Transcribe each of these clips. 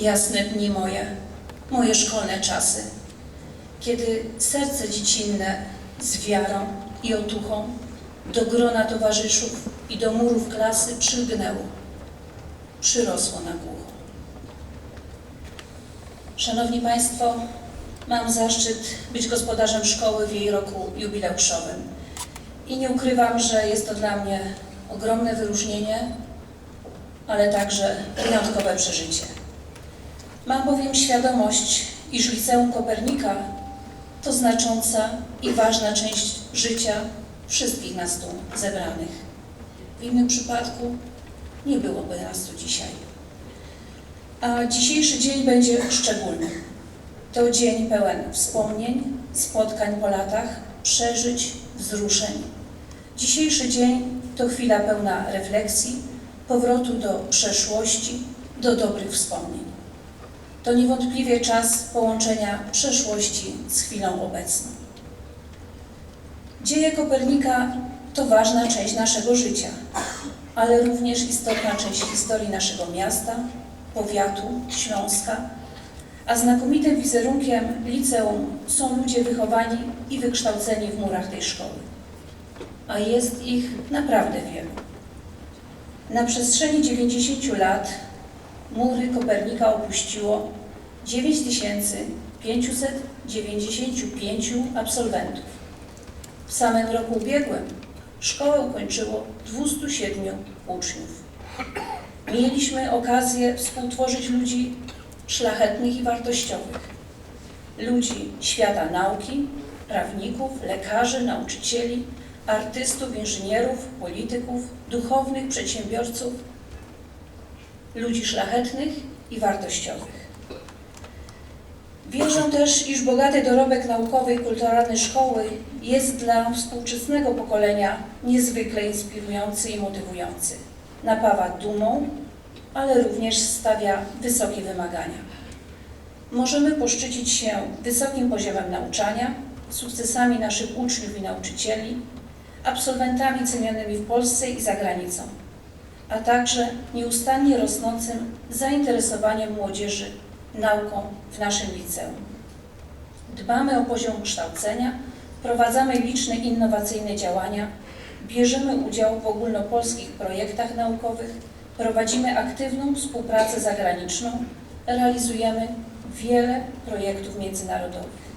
jasne dni moje, moje szkolne czasy, kiedy serce dziecinne z wiarą i otuchą do grona towarzyszów i do murów klasy przylgnęło, przyrosło na głucho. Szanowni Państwo, mam zaszczyt być gospodarzem szkoły w jej roku jubileuszowym i nie ukrywam, że jest to dla mnie ogromne wyróżnienie, ale także wyjątkowe przeżycie. Mam bowiem świadomość, iż Liceum Kopernika to znacząca i ważna część życia wszystkich nas tu zebranych. W innym przypadku nie byłoby nas tu dzisiaj. A dzisiejszy dzień będzie szczególny. To dzień pełen wspomnień, spotkań po latach, przeżyć, wzruszeń. Dzisiejszy dzień to chwila pełna refleksji, powrotu do przeszłości, do dobrych wspomnień. To niewątpliwie czas połączenia przeszłości z chwilą obecną. Dzieje Kopernika to ważna część naszego życia, ale również istotna część historii naszego miasta, powiatu, Śląska, a znakomitym wizerunkiem liceum są ludzie wychowani i wykształceni w murach tej szkoły. A jest ich naprawdę wielu. Na przestrzeni 90 lat mury Kopernika opuściło 9595 absolwentów. W samym roku ubiegłym szkołę ukończyło 207 uczniów. Mieliśmy okazję współtworzyć ludzi szlachetnych i wartościowych. Ludzi świata nauki, prawników, lekarzy, nauczycieli, artystów, inżynierów, polityków, duchownych, przedsiębiorców, ludzi szlachetnych i wartościowych. Wierzę też, iż bogaty dorobek naukowy i kulturalny szkoły jest dla współczesnego pokolenia niezwykle inspirujący i motywujący. Napawa dumą, ale również stawia wysokie wymagania. Możemy poszczycić się wysokim poziomem nauczania, sukcesami naszych uczniów i nauczycieli, absolwentami cenionymi w Polsce i za granicą, a także nieustannie rosnącym zainteresowaniem młodzieży nauką w naszym liceum. Dbamy o poziom kształcenia, wprowadzamy liczne innowacyjne działania, bierzemy udział w ogólnopolskich projektach naukowych, prowadzimy aktywną współpracę zagraniczną, realizujemy wiele projektów międzynarodowych.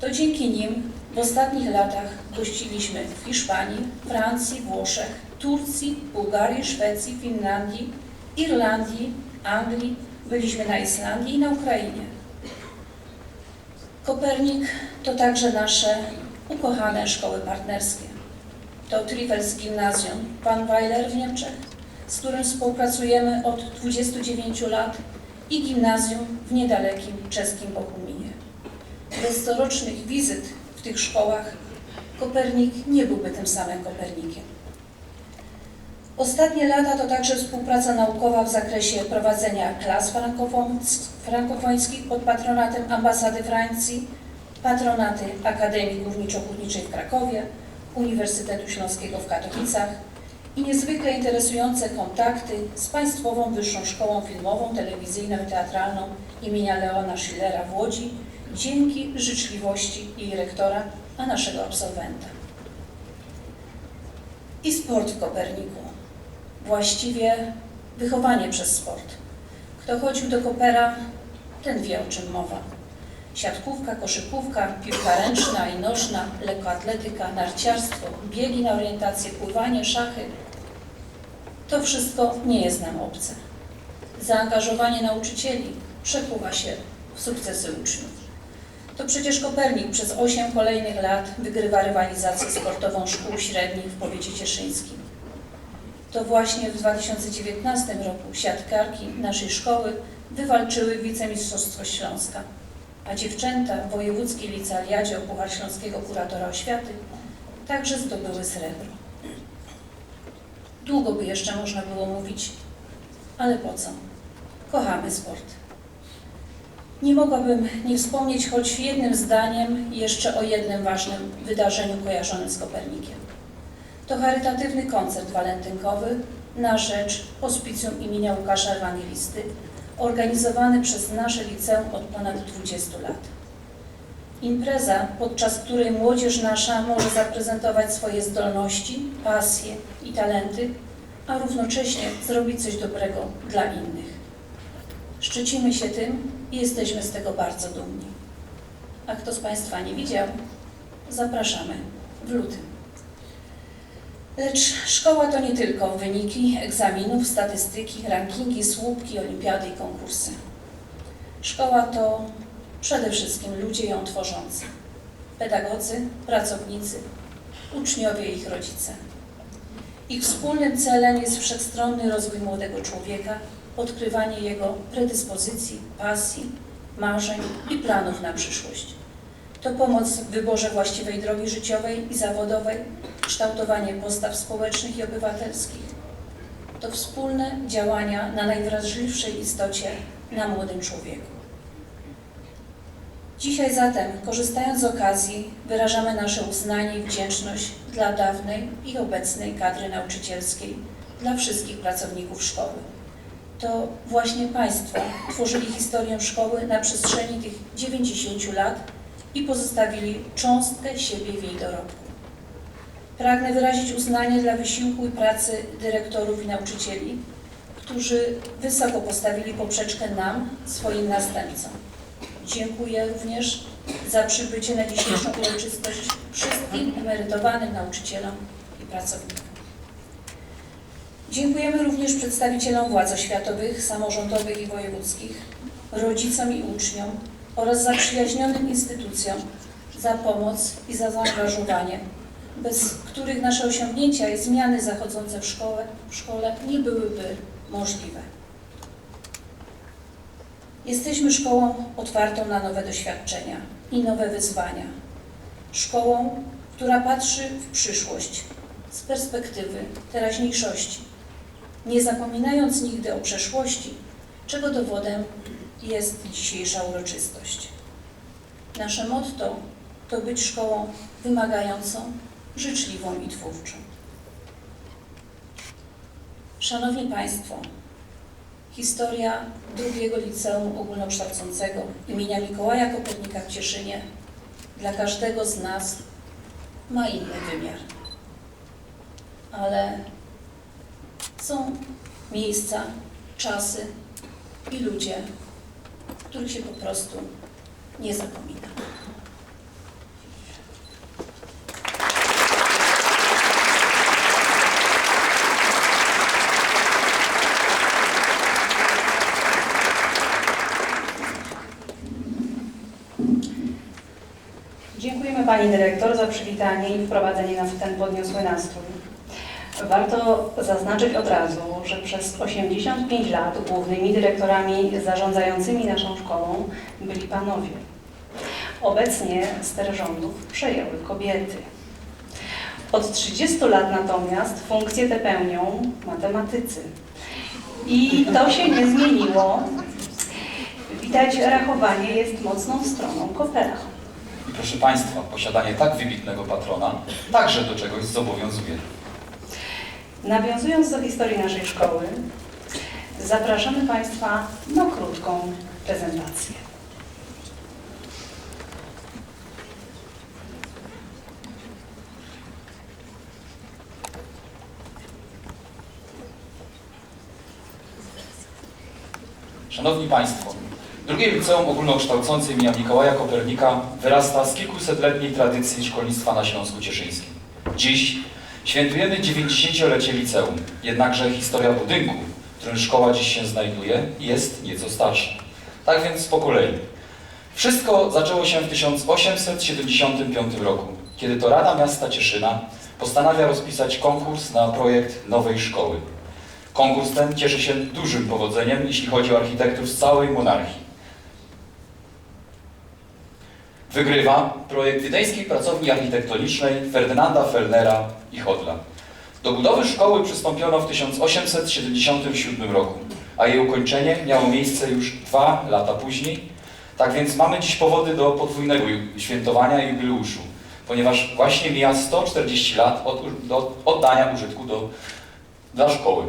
To dzięki nim w ostatnich latach gościliśmy w Hiszpanii, Francji, Włoszech, Turcji, Bułgarii, Szwecji, Finlandii, Irlandii, Anglii, byliśmy na Islandii i na Ukrainie. Kopernik to także nasze ukochane szkoły partnerskie. To Trifels Gimnazjum Pan Weiler w Niemczech, z którym współpracujemy od 29 lat i gimnazjum w niedalekim czeskim Bohuminie. Bez corocznych wizyt w tych szkołach Kopernik nie byłby tym samym Kopernikiem. Ostatnie lata to także współpraca naukowa w zakresie prowadzenia klas frankofońskich pod patronatem Ambasady Francji, patronaty Akademii Górniczo-Hutniczej w Krakowie, Uniwersytetu Śląskiego w Katowicach i niezwykle interesujące kontakty z Państwową Wyższą Szkołą Filmową, Telewizyjną i Teatralną imienia Leona Schillera w Łodzi dzięki życzliwości jej rektora, a naszego absolwenta. I sport w Koperniku. Właściwie wychowanie przez sport. Kto chodził do Kopera, ten wie o czym mowa. Siatkówka, koszykówka, piłka ręczna i nożna, lekkoatletyka, narciarstwo, biegi na orientację, pływanie, szachy. To wszystko nie jest nam obce. Zaangażowanie nauczycieli przekuwa się w sukcesy uczniów. To przecież Kopernik przez 8 kolejnych lat wygrywa rywalizację sportową szkół średnich w powiecie cieszyńskim. To właśnie w 2019 roku siatkarki naszej szkoły wywalczyły wicemistrzostwo Śląska, a dziewczęta w wojewódzkiej licealiadzie o Śląskiego Kuratora Oświaty także zdobyły srebro. Długo by jeszcze można było mówić, ale po co? Kochamy sport. Nie mogłabym nie wspomnieć choć jednym zdaniem jeszcze o jednym ważnym wydarzeniu kojarzonym z Kopernikiem. To charytatywny koncert walentynkowy na rzecz hospicjum imienia Łukasza Ewangelisty organizowany przez nasze liceum od ponad 20 lat. Impreza, podczas której młodzież nasza może zaprezentować swoje zdolności, pasje i talenty, a równocześnie zrobić coś dobrego dla innych. Szczycimy się tym i jesteśmy z tego bardzo dumni. A kto z Państwa nie widział, zapraszamy w lutym. Lecz szkoła to nie tylko wyniki egzaminów, statystyki, rankingi, słupki, olimpiady i konkursy. Szkoła to przede wszystkim ludzie ją tworzący. Pedagodzy, pracownicy, uczniowie i ich rodzice. Ich wspólnym celem jest wszechstronny rozwój młodego człowieka, odkrywanie jego predyspozycji, pasji, marzeń i planów na przyszłość. To pomoc w wyborze właściwej drogi życiowej i zawodowej, kształtowanie postaw społecznych i obywatelskich. To wspólne działania na najwrażliwszej istocie, na młodym człowieku. Dzisiaj zatem, korzystając z okazji, wyrażamy nasze uznanie i wdzięczność dla dawnej i obecnej kadry nauczycielskiej, dla wszystkich pracowników szkoły. To właśnie Państwo tworzyli historię szkoły na przestrzeni tych 90 lat i pozostawili cząstkę siebie w jej dorobku. Pragnę wyrazić uznanie dla wysiłku i pracy dyrektorów i nauczycieli, którzy wysoko postawili poprzeczkę nam, swoim następcom. Dziękuję również za przybycie na dzisiejszą uroczystość wszystkim emerytowanym nauczycielom i pracownikom. Dziękujemy również przedstawicielom władz oświatowych, samorządowych i wojewódzkich, rodzicom i uczniom oraz zaprzyjaźnionym instytucjom za pomoc i za zaangażowanie, bez których nasze osiągnięcia i zmiany zachodzące w szkole, w szkole nie byłyby możliwe. Jesteśmy szkołą otwartą na nowe doświadczenia i nowe wyzwania. Szkołą, która patrzy w przyszłość z perspektywy teraźniejszości, nie zapominając nigdy o przeszłości, czego dowodem jest dzisiejsza uroczystość. Nasze motto to być szkołą wymagającą, życzliwą i twórczą. Szanowni Państwo, historia drugiego liceum ogólnokształcącego imienia Mikołaja Kopernika w Cieszynie dla każdego z nas ma inny wymiar. Ale są miejsca, czasy i ludzie, których się po prostu nie zapomina. Dziękujemy Pani Dyrektor za przywitanie i wprowadzenie nas w ten podniosły nastrój. Warto zaznaczyć od razu, że przez 85 lat głównymi dyrektorami zarządzającymi naszą szkołą byli panowie. Obecnie ster rządów przejęły kobiety. Od 30 lat natomiast funkcje te pełnią matematycy. I to się nie zmieniło. Widać, rachowanie jest mocną stroną kopera. I proszę Państwa, posiadanie tak wybitnego patrona także do czegoś zobowiązuje. Nawiązując do historii naszej szkoły, zapraszamy Państwa na krótką prezentację. Szanowni Państwo, drugie liceum ogólnokształcące imienia Mikołaja Kopernika wyrasta z kilkusetletniej tradycji szkolnictwa na Śląsku Cieszyńskim. Dziś świętujemy 90-lecie liceum, jednakże historia budynku, w którym szkoła dziś się znajduje, jest nieco starsza. Tak więc po kolei. Wszystko zaczęło się w 1875 roku, kiedy to Rada Miasta Cieszyna postanawia rozpisać konkurs na projekt nowej szkoły. Konkurs ten cieszy się dużym powodzeniem, jeśli chodzi o architektów z całej monarchii. Wygrywa projekt wiedeńskiej pracowni architektonicznej Ferdynanda Fellnera i Hodla. Do budowy szkoły przystąpiono w 1877 roku, a jej ukończenie miało miejsce już dwa lata później. Tak więc mamy dziś powody do podwójnego świętowania jubileuszu, ponieważ właśnie mija 140 lat od, oddania użytku do, dla szkoły.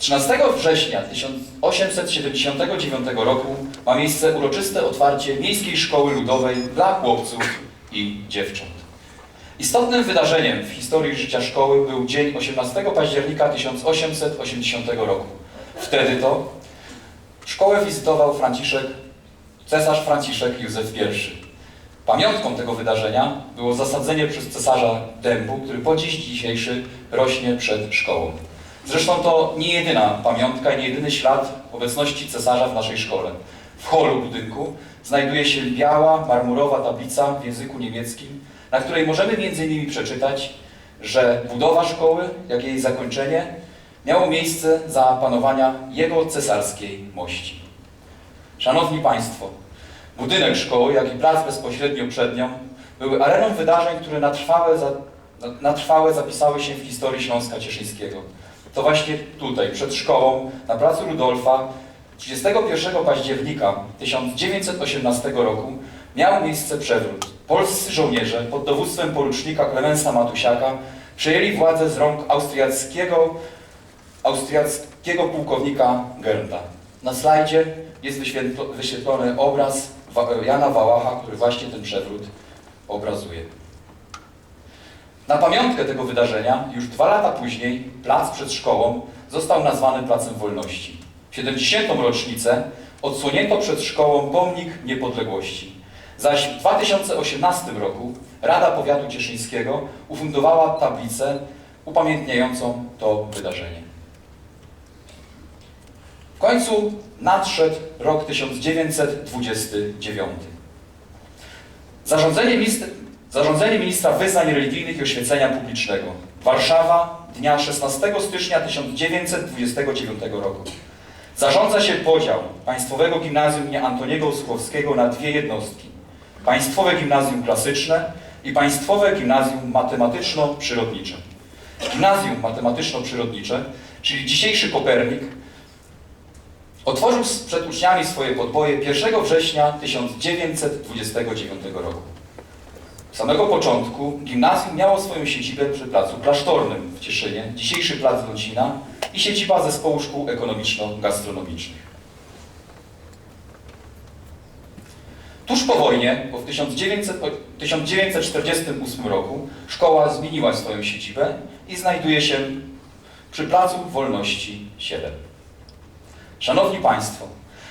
13 września 1879 roku ma miejsce uroczyste otwarcie Miejskiej Szkoły Ludowej dla chłopców i dziewcząt. Istotnym wydarzeniem w historii życia szkoły był dzień 18 października 1880 roku. Wtedy to szkołę wizytował Franciszek, cesarz Franciszek Józef I. Pamiątką tego wydarzenia było zasadzenie przez cesarza dębu, który po dziś dzisiejszy rośnie przed szkołą. Zresztą to nie jedyna pamiątka i nie jedyny ślad obecności cesarza w naszej szkole. W holu budynku znajduje się biała, marmurowa tablica w języku niemieckim, na której możemy m.in. przeczytać, że budowa szkoły, jak jej zakończenie, miało miejsce za panowania jego cesarskiej mości. Szanowni Państwo, budynek szkoły, jak i plac bezpośrednio przed nią były areną wydarzeń, które na trwałe, za, na trwałe zapisały się w historii Śląska Cieszyńskiego. To właśnie tutaj, przed szkołą, na placu Rudolfa, 31 października 1918 roku miał miejsce przewrót. Polscy żołnierze pod dowództwem porucznika Klemensa Matusiaka przejęli władzę z rąk austriackiego, austriackiego pułkownika Gernta. Na slajdzie jest wyświetlo, wyświetlony obraz Jana Wałacha, który właśnie ten przewrót obrazuje. Na pamiątkę tego wydarzenia, już dwa lata później, plac przed szkołą został nazwany Placem Wolności. W 70. rocznicę odsłonięto przed szkołą pomnik niepodległości. Zaś w 2018 roku Rada Powiatu Cieszyńskiego ufundowała tablicę upamiętniającą to wydarzenie. W końcu nadszedł rok 1929. Zarządzenie ministra, zarządzenie ministra wyznań religijnych i oświecenia publicznego. Warszawa, dnia 16 stycznia 1929 roku. Zarządza się podział Państwowego Gimnazjum im. Antoniego Osuchowskiego na dwie jednostki. Państwowe Gimnazjum Klasyczne i Państwowe Gimnazjum Matematyczno-Przyrodnicze. Gimnazjum Matematyczno-Przyrodnicze, czyli dzisiejszy Kopernik, otworzył przed uczniami swoje podboje 1 września 1929 roku. Z samego początku gimnazjum miało swoją siedzibę przy placu Klasztornym w Cieszynie, dzisiejszy plac Lącina i siedziba zespołu szkół ekonomiczno-gastronomicznych. Tuż po wojnie, bo w 1900, o- 1948 roku, szkoła zmieniła swoją siedzibę i znajduje się przy Placu Wolności 7. Szanowni Państwo,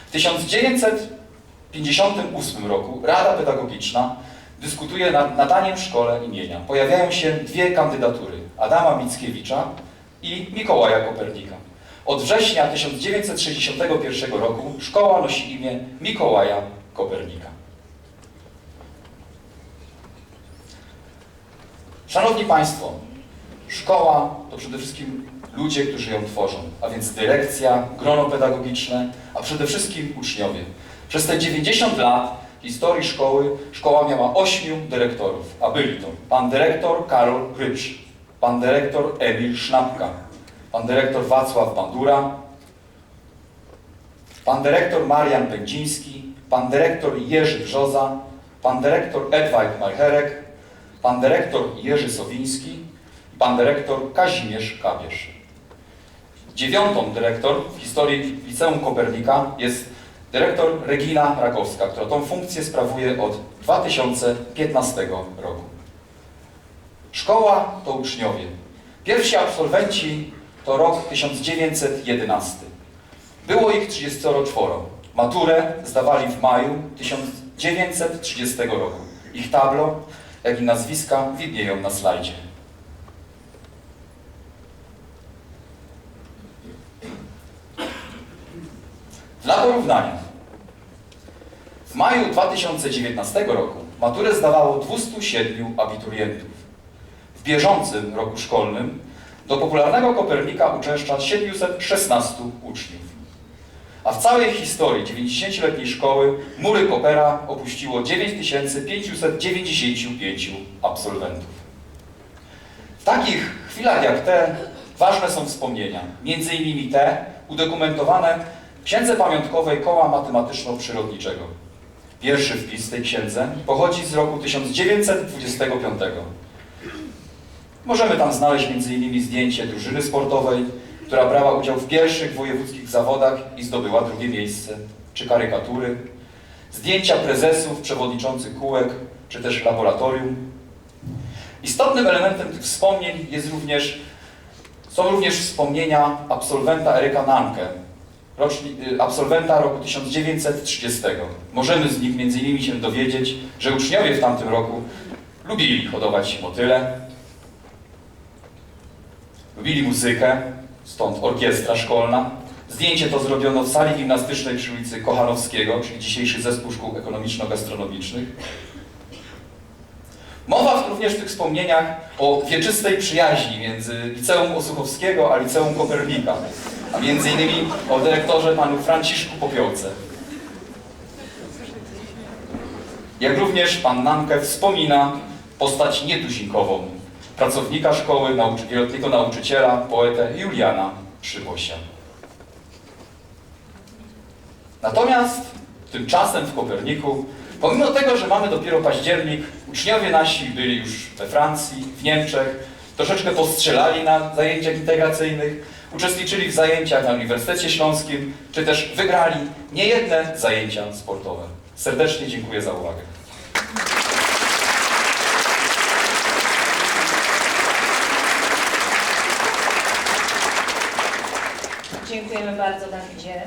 w 1958 roku Rada Pedagogiczna dyskutuje nad nadaniem szkole imienia. Pojawiają się dwie kandydatury, Adama Mickiewicza i Mikołaja Kopernika. Od września 1961 roku szkoła nosi imię Mikołaja Kopernika. Szanowni Państwo, szkoła to przede wszystkim ludzie, którzy ją tworzą, a więc dyrekcja, grono pedagogiczne, a przede wszystkim uczniowie. Przez te 90 lat historii szkoły szkoła miała ośmiu dyrektorów, a byli to pan dyrektor Karol Rycz, pan dyrektor Emil Sznapka, pan dyrektor Wacław Bandura, pan dyrektor Marian Będziński, pan dyrektor Jerzy Brzoza, pan dyrektor Edward Majcherek, pan dyrektor Jerzy Sowiński i pan dyrektor Kazimierz Kabierz. Dziewiątą dyrektor w historii Liceum Kopernika jest dyrektor Regina Rakowska, która tą funkcję sprawuje od 2015 roku. Szkoła to uczniowie. Pierwsi absolwenci to rok 1911. Było ich 34. Maturę zdawali w maju 1930 roku. Ich tablo, jak i nazwiska widnieją na slajdzie. Porównania, w maju 2019 roku maturę zdawało 207 abiturientów. W bieżącym roku szkolnym do popularnego Kopernika uczęszcza 716 uczniów. A w całej historii 90-letniej szkoły mury Kopera opuściło 9595 absolwentów. W takich chwilach jak te ważne są wspomnienia, między innymi te udokumentowane Księdze Pamiątkowej Koła Matematyczno-Przyrodniczego. Pierwszy wpis w tej księdze pochodzi z roku 1925. Możemy tam znaleźć innymi zdjęcie drużyny sportowej, która brała udział w pierwszych wojewódzkich zawodach i zdobyła drugie miejsce, czy karykatury, zdjęcia prezesów, przewodniczących kółek, czy też laboratorium. Istotnym elementem tych wspomnień jest również, są również wspomnienia absolwenta Eryka Nanke, y, absolwenta roku 1930. Możemy z nich między innymi się dowiedzieć, że uczniowie w tamtym roku lubili hodować motyle, lubili muzykę, stąd orkiestra szkolna. Zdjęcie to zrobiono w sali gimnastycznej przy ulicy Kochanowskiego, czyli dzisiejszy zespół szkół ekonomiczno-gastronomicznych. Mowa również w tych wspomnieniach o wieczystej przyjaźni między Liceum Osuchowskiego a Liceum Kopernika, a między innymi o dyrektorze panu Franciszku Popiołce. Jak również pan Nanke wspomina postać nietuzinkową, pracownika szkoły, nauczy, wieloletniego nauczyciela, poetę Juliana Przybosia. Natomiast tymczasem w Koperniku, pomimo tego, że mamy dopiero październik, uczniowie nasi byli już we Francji, w Niemczech, troszeczkę postrzelali na zajęciach integracyjnych, uczestniczyli w zajęciach na Uniwersytecie Śląskim, czy też wygrali niejedne zajęcia sportowe. Serdecznie dziękuję za uwagę. Dziękujemy bardzo Dawidzie.